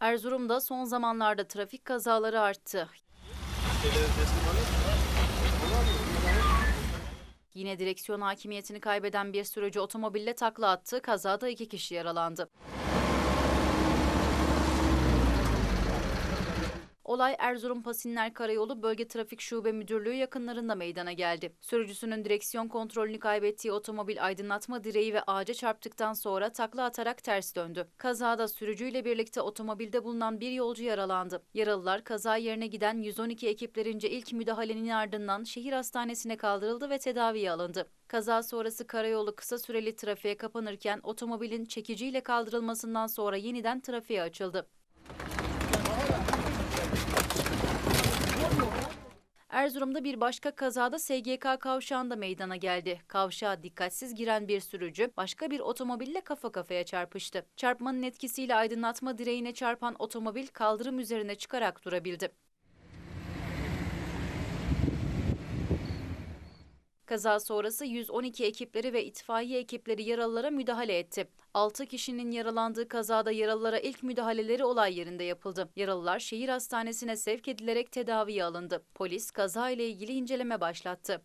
Erzurum'da son zamanlarda trafik kazaları arttı. Yine direksiyon hakimiyetini kaybeden bir sürücü otomobille takla attı. Kazada iki kişi yaralandı. Olay Erzurum Pasinler Karayolu Bölge Trafik Şube Müdürlüğü yakınlarında meydana geldi. Sürücüsünün direksiyon kontrolünü kaybettiği otomobil aydınlatma direği ve ağaca çarptıktan sonra takla atarak ters döndü. Kazada sürücüyle birlikte otomobilde bulunan bir yolcu yaralandı. Yaralılar kaza yerine giden 112 ekiplerince ilk müdahalenin ardından şehir hastanesine kaldırıldı ve tedaviye alındı. Kaza sonrası karayolu kısa süreli trafiğe kapanırken otomobilin çekiciyle kaldırılmasından sonra yeniden trafiğe açıldı. Erzurum'da bir başka kazada SGK kavşağında meydana geldi. Kavşağa dikkatsiz giren bir sürücü başka bir otomobille kafa kafaya çarpıştı. Çarpmanın etkisiyle aydınlatma direğine çarpan otomobil kaldırım üzerine çıkarak durabildi. Kaza sonrası 112 ekipleri ve itfaiye ekipleri yaralılara müdahale etti. 6 kişinin yaralandığı kazada yaralılara ilk müdahaleleri olay yerinde yapıldı. Yaralılar şehir hastanesine sevk edilerek tedaviye alındı. Polis kaza ile ilgili inceleme başlattı.